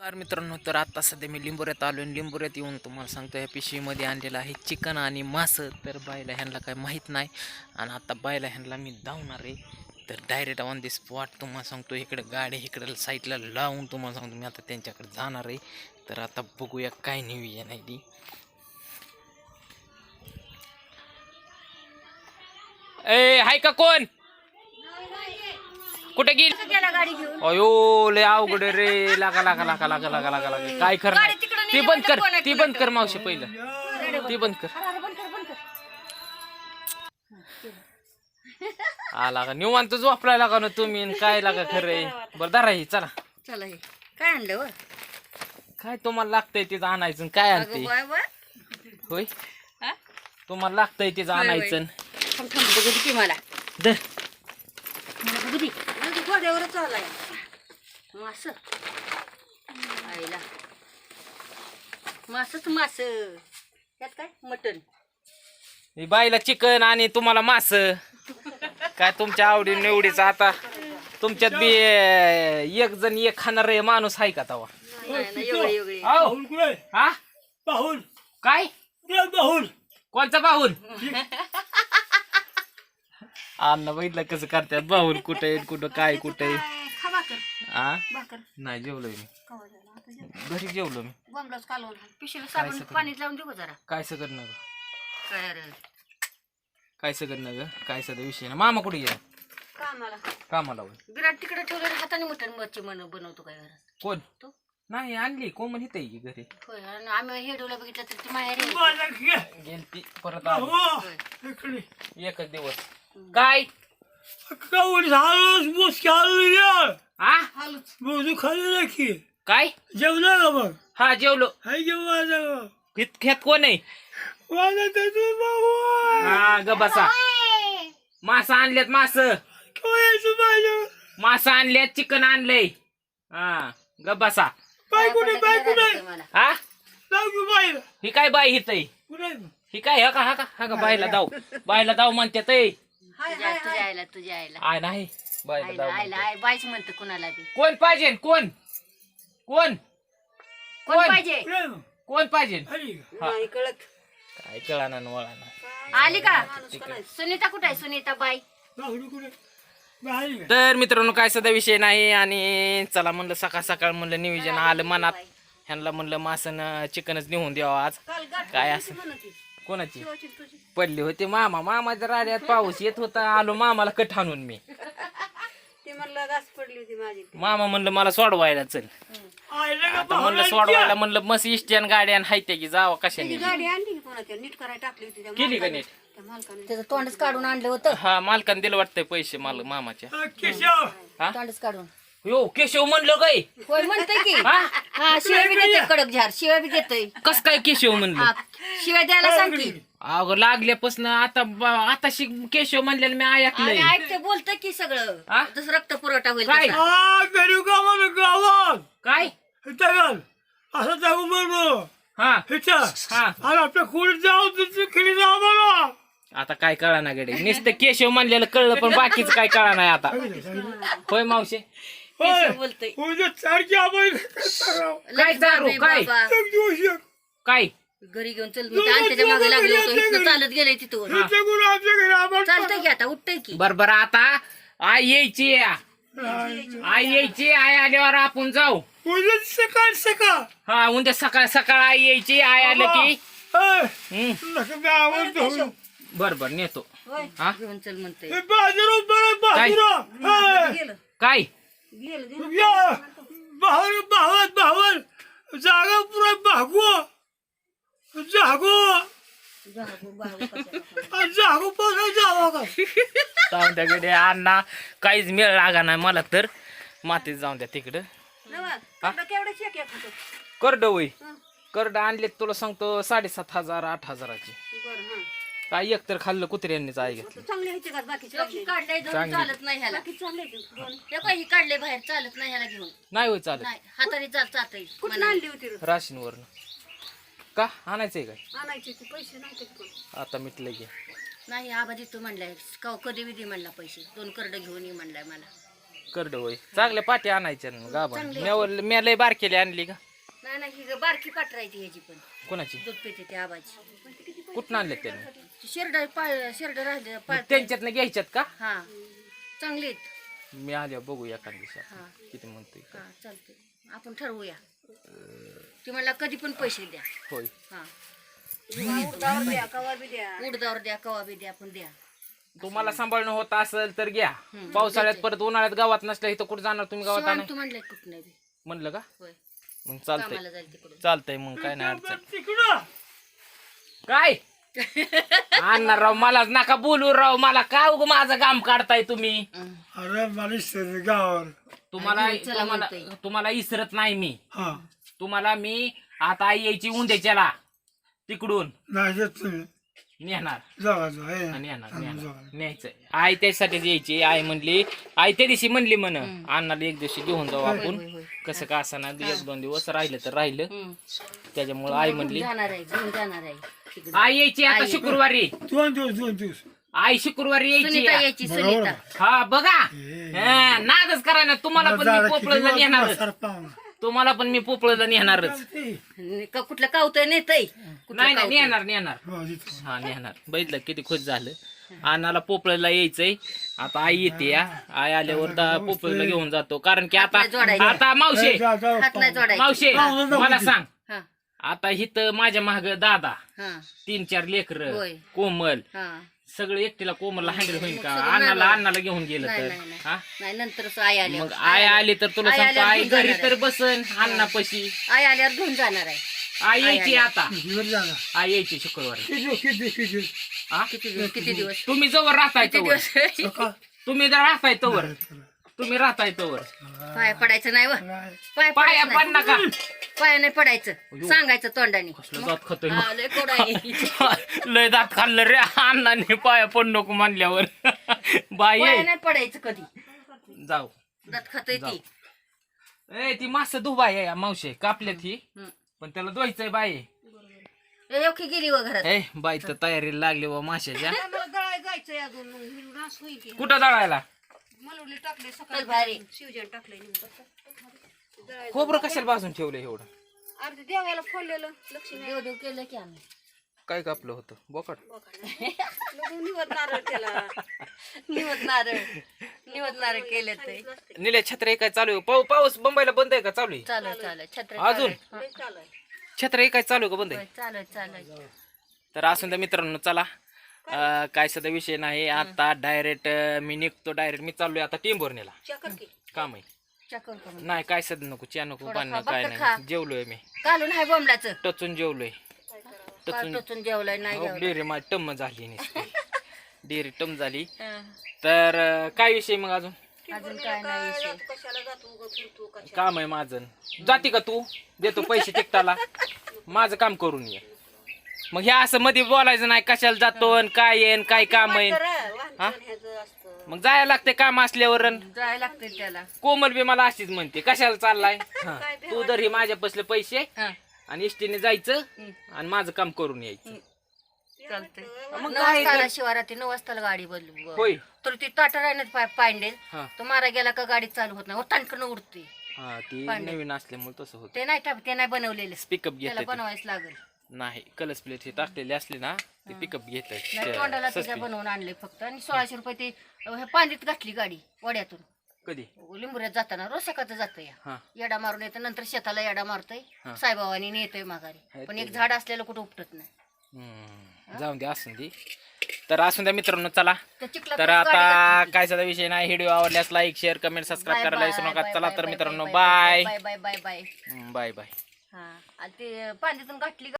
नमस्कार मित्रांनो तर आता सध्या मी लिंबोऱ्यात आलो आणि लिंबोऱ्यात येऊन तुम्हाला सांगतो ह्या पिशवीमध्ये आणलेलं आहे चिकन आणि मासं. तर बायला ह्यांना काय माहीत नाही. आणि आता बायला ह्यांना मी धावणार आहे. तर डायरेक्ट ऑन दी स्पॉट तुम्हाला सांगतो इकडे गाडी इकडे साईडला लावून तुम्हाला सांगतो मी आता त्यांच्याकडे जाणार आहे. तर आता बघूया काय नियोजन आहे ती. ए हाय का कोण? कुठे गेली? गेला गाडी घेऊन? अयो लय अवघड आहे रे. लागा लागा लागा लागा लागा लागा लागा. काय करणार गाडी तिकडं ती नेली बंद कर ती? बंद कर? मावशी पहिलं. ती बंद कर. अरे बंद कर बंद कर. आला का निवांत झोपलाय लागा ना तुम्ही आणि काय लागा खरं बरं धरा ही चला. चला हे. काय आणलं व? काय तुम्हाला लागतंय तिचं आणायचं आणि काय अगं आणते बाय बाय. होय? हा? तुम्हाला लागतंय तिचं होय, होय. आणायचं आणि- थांब थांब बघू दे की मला. धर. मला बघू दे. म्हणजे गोड्यावरच आलाय. मास आईला. मासच मास. त्यात काय? मटन ही बाईला चिकन आणि तुम्हाला मास. काय तुमच्या आवडी निवडीचं आता. तुमच्यात बी एक जण एक खाणार माणूस आहे का तवा? नाही एवढी एवढी. हा? काय? कुठे पाहून अन्न बघितलं कसं करतात बाहून कुठे कुठं काय कुठे. खा भाकर. आ? भाकर. नाही जेवलोय मी. आता जेव. घरी जेवलो मी. बॉम्बलाच कालवून पिशवीला साबण सगळं? पाणी लावून देऊ का जरा? काय सगळं न काय रे काय सगळं न ग काय सगळं विषय ना मामा कुठे गेला? कामाला. कामाला होय. विराट तिकडे ठेवलं हाताने मटण मच्छी म्हण बनवतो काय घरात. कोण? तू? नाही आणली. कोमल हित की घरी. होय आणि आम्ही हेडूला बघितलं तर ती माहेर आहे. गेलती परत आली हो. एकच दिवस. काय मुसकी आलो यार. हा? मोजू खाली राखी काय? जेवला का मग? हा जेवलो. हाय जेव माझा? हित खेत कोण आहे? माझा तर तू भाऊ हा ग बसा. मासा आणल्यात मास. यायचं मासा आणल्यात चिकन आणलंय. हा ग बसा. बाय कुठे बाय कुठे? हा? की बाईला ही काय बाई हित कुठे ही काय हा का हा का हा का बायला दाव. बायला दाव म्हणतात तुझ्या तुझ्या आईला तुझ्या आईला. आय नाही. आईला आईला म्हणते. कुणाला बी. कोण पाहिजे? कोण? कोण? कोण कोण? पाहिजे? कोण पाहिजे? आली का? कळत. काय कळाना न वळाना. आली का? सुनीता कुठे आहे? सुनीता बाई बाहुली कुठे? बाहेर का? तर मित्रांनो काय सध्या विषय नाही आणि चला म्हणलं सकाळ सकाळ म्हणलं नियोजन आलं मनात. ह्यांना म्हणलं मासन चिकनच नेऊन द्यावं आज. काय असं? कोणाची? पडली होती. मामा मामा जर आल्यात पाऊस येत होता आलो मामाला कट हाणून मी. ती म्हणलं घास पडली होती माझी. मामा म्हणलं मला सोडवायला चल. आता म्हणलं सोडवायला म्हणलं मस्त इस्टॅन गाड्यान हायत्या की जावं कशाने. गाडी आणली की कोणाच्या? नीट करायला टाकली होती त्या केली का नीट? मालकाने. त्याचं तोंडच काढून आणलं होतं. हा मालकाने दिलं वाटतंय पैसे माल मामाच्या. केशव हा? तोंडच काढून. यो केशव म्हणलं काय? होय म्हणतोय की. हा? हा शिवाय बी देतोय कडक झार शिवाय बी देतोय कस काय केशव म्हणलं? हा शिवाय द्यायला सांग की. अगं लागल्यापासून आता ब- आता शिक केशव म्हणलेलं मी ऐकलंय. आणि ऐकते बोलतोय की सगळं. हा? जसं रक्त पुरवठा होईल काय? तसा. हा का म्हणून गावात? काय? असं जाऊ बरोबर हा. इथं. हा. आणि आपल्या खोलीत जाऊ तुझं खिली जाऊ मला. आता काय कळा ना गडे नुसतं केशव म्हणलेलं कळलं पण बाकीचं काय कळा नाही आता? होय मावशे? केशव बोलतोय. उद्या सारखी आपण काय लय दारू, काय? बाबा. काय? घरी घेऊन चल मी तर मागे लागलो होतो. इथनं चालत गेले तिथून. आमच्या घरी चालतंय की आता उठतय की? बर बर आता आई यायची. आई. यायची आई आल्यावर आपण जाऊ. उद्या सकाळ सकाळ. हा उद्या सकाळ सकाळ आई यायची आई आलं की. ए, हम्म, नका मी आवडतो बर बर नेतो. हा? घेऊन चल म्हणतोय. गेलं. काय? बाहेर भावत भावत जागा पुरा भागू! जागो! जागो, पण जावा का? जाऊन द्या गडे अण्णा काहीच मेळ लागा नाही मला तर. मातीत जाऊन द्या तिकडं? करड वय. करड आणले तुला सांगतो साडेसात हजार आठ हजाराची. काय एक तर खाल्लं कुत्र्यांनीच आई घेतलं. चांगले का. चालत नाही ह्याला. चांगले हे काढले बाहेर चालत नाही ह्याला घेऊन. नाही होय चालत. नाही हाताने कुठून आणली होती राशीनवरनं का? आणायचंय काय? आणायचे ते पैसे नाही आता मिटलं की. नाही आबा तू म्हणलाय क- कधी विधी म्हणला पैसे. दोन करड घेऊन ये म्हणलाय मला. करड होय. चांगल्या पाठी आणायच्या ना गाभा मी मी लय बारकेली आणली का? नाही नाही ही ग बारकी पाठरायची ह्याची पण. कोणाची? दूध पिते त्या आबाची. कुठं आणले त्यांनी? शेरड पाय शेरड राहिले पाय त्यांच्यातनं घ्यायच्यात का? हा. चांगली आहेत. मी आल्या बघू एखाद दिवसात हा. किती म्हणतोय का. हा चालते आपण ठरवूया. ती म्हणला कधी पण पैसे द्या. होय. हा. उडदावर द्या कवा बी द्या. उडदावर द्या कवा बी द्या पण द्या. तुम्हाला सांभाळणं होत असेल तर घ्या. पावसाळ्यात परत उन्हाळ्यात गावात नसल्या इथं कुठं जाणार तुम्ही गावात शिवाय नाही तू म्हणलं कुठं नाही बी. म्हणलं का? होय. मग चालतंय. कामाला जाईल तिकडून. चालतंय मग काय नाही अडचण. काय? आणणार राव मला नका बोलू राव. मला काय उग माझं काम काढताय तुम्ही? अरे गावावर. तुम्हाला चला तुम्हाला म्हणतोय. तुम्हाला इसरत नाही मी. हा. तुम्हाला मी आता आई यायची उंद्याच्याला तिकडून. नाही देत तुम्ही. नेणार. जावा जावा हे. आणि येणार जावा. न्यायचंय. आई त्यासाठीच यायची. आई म्हणली आई त्या दिवशी म्हणली म्हण. अण्णाला एक दिवशी घेऊन जाऊ आपण. कसं का असं एक दोन दिवस राहिलं तर राहिलं. त्याच्यामुळं आई म्हणली जाणार आहे? घेऊन जाणार आहे तिकडे. आई यायची आता शुक्रवारी. दोन दिवस दोन दिवस. आई शुक्रवारी यायची. सुनीता यायची बरोबर. सुनीता. हा बघा. हे. नादच करा ना तुम्हाला पण मी नेणारच. सर पाहुणा. तुम्हाला पण मी पोपळला नेणारच. ते. का कुठलं कावतय नाही तय कुठलं नाही नाही? नेणार नेणार. हो. हा नेणार. बघितलं किती खुश झालं. अण्णाला पोपळला यायचंय. आता आई येते या. आई आल्यावर दा- पोपळला घेऊन जातो. कारण की आता हात नाही जोडायचे. आता मावशे हात नाही. जोडायचे. मावशे हा. मला सांग. हा. आता हिथं माझ्या माग दादा. हा. तीन चार लेकर. होय. कोमल. हा. सगळे एकटीला कोमलला हँडल होईल का? सगळं अण्णाला नाही अण्णाला घेऊन गेलं नाही तर. नाही नाही. हा? नाही नंतर आई आली मग आई आली तर तुला आई सांगतो आल्यावर आई घेऊन घरी जाणार तर आहे. बसन अण्णापाशी आई आल्यावर घेऊन जाणार आहे. आई यायची आता? आई यायची शुक्रवारी. किती दिवस, किती किती? हा? किती दिवस किती दिवस? तुम्ही जवळ राहताय किती तवर. दिवस? सकाळ. तुम्ही जर राहताय तवर. तुम्ही राहताय तवर. पाया पडायचं नाही व. पाया पाया पडायचं पड नका. नाही. पाया नाही पडायचं. सांगायचं तोंडाने. कसलं दात खातोय हा, लय कोड आहे. लय दात खाल्लं रे. अण्णाने पाया पड नको मानल्यावर बाई पाया. नाही पडायचं कधी. जाऊ. दात खातय जाऊ. ती ए ती मास दुबाई आहे मावशे. कापल्यात ही. हम्म. पण त्याला धुवायचंय बाई. एवढी गेली व घरात. ए बाई तर तयारीला लागली बा माशाच्या. मला दळाय जायचंय अजून? मग रास होईल की. कुठं दळायला? मलवली टाकले सकाळी. भारी. शिवजन टाकले खोबरं कशाला भाजून ठेवलं एवढं? अर्ध देवाला फोडलेलं लक्ष्मी देव देव केलं की आम्ही. काय कापलं होतं? बोकड? निवत नारळ केला. निवत नारळ. निवत नारळ केले ते. निले छत्र काय चालू आहे? पाऊ- पाऊस मुंबईला बंद आहे का? चालू आहे? चालू चालू. छत्र अजून? चालू आहे. छत्र काय चालू आहे का बंद आहे? चालू चालू. तर असून त्या मित्रांनो चला. अं, काय सध्या विषय नाही. आता डायरेक्ट मी निघतो डायरेक्ट मी चाललोय आता चकर की. काम आहे. चकर करून. नाही काय सध्या नको च्या नको थोडं पाणी खा, नको, काय खा. नाही. जेवलोय मी. घालून हाय बोंबलाचं. टचून जेवलोय. टचून टोचून जेवलाय नाही हो, डेअरी माझी टम झाली. डेअरी टम झाली. हं. तर अं, काय विषय मग अजून? अजून काय नाही विषय. काम आहे माझं. जाती का तू? देतो पैसे टिकटाला माझं काम करून ये. मग हे असं मध्ये बोलायचं नाही कशाला जातो अन काय येन काय काम आहे. हा? मग जायला लागते काम असल्यावर अन जायला लागते त्याला. कोमल बी मला अशीच म्हणते कशाला चाललाय? हा. तू जर हे माझ्या बसले पैसे हं. आणि इष्टीने जायचं. आणि माझं काम करून यायचं. चालतंय. मग नऊ काय वाजता तर- शिवाराती नऊ वाजताला गाडी बदल होय. तर ती ताटा राहण्यात पाय पांडेल. हा. तो मारा गेला का गाडी चालू होत नाही. तांडकन उडते हा ती पांडे. नवीन असल्यामुळे तसं होतं. ते नाही टाक ते नाही बनवलेलं. पिकअप त्याला घेत बनवायच लागेल. नाही कलस प्लेट हे टाकलेली असली ना ते पिकअप घेत नाही तोंडाला बनवून आणले फक्त. आणि सोळाशे रुपये ते हे पांडीत घातली गाडी वड्यातून. कधी? लिंबुऱ्यात जाताना. रोज सकाळचं जातं या हा. येडा मारून येतं नंतर शेताला येडा मारतोय. हा. साईबाबानी नेतोय माघारी. पण एक झाड असलेलं कुठं उपटत नाही. हम्म. जाऊन दे असून दे. तर असून द्या मित्रांनो चला. तर आता घातली. काय सध्या विषय नाही व्हिडिओ आवडल्यास लाईक शेअर कमेंट सबस्क्राईब करायला विसरू नका. चला तर मित्रांनो bye, bye bye bye bye bye हा आणि ते पांडीतून गाठली